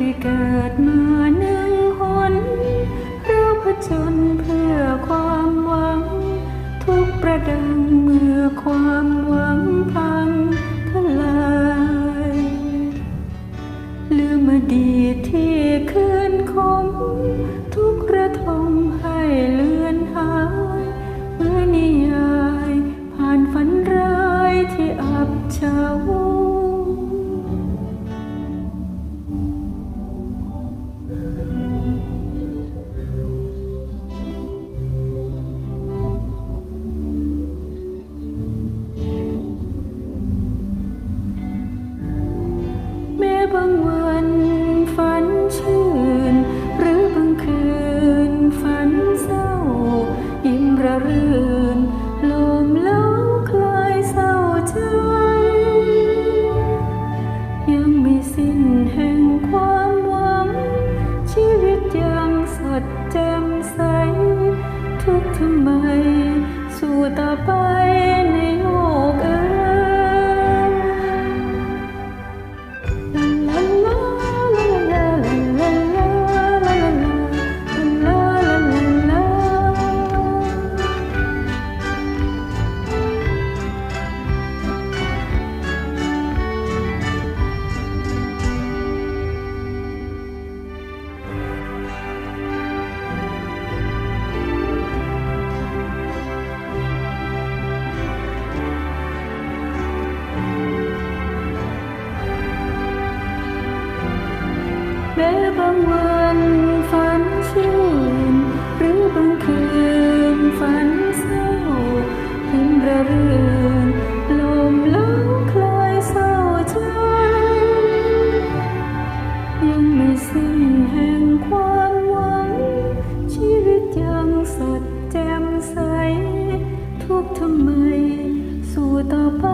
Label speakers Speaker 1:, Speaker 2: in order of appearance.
Speaker 1: ได้เกิดมาหนึ่งหนเราผจญเพื่อความหวัง ทุกประดังเมื่อความหวังพังทลายลืมอดีตที่คืนคม ทุกระทมให้เลือนหายเมื่อนิยาย ผ่านฝันร้ายที่อับเฉา บางวันฝันชื่น หรือบางคืนฝันเศร้า ยิ้มระรื่นลมเล้าคลายเศร้าใจ ยังไม่สิ้นแห่งความหวัง ชีวิตยังสดแจ่มใส ทุกทำไม สู่ต่อไป แม้บางวันฝันชื่นหรือบางคืนฝันเศร้ายิ้มระรื่นลมล้าคลายเศร้าใจยังไม่สิ้นแห่งความหวัง ชีวิตยังสดแจ่มใส ทุกทำไมสู่ต่อไป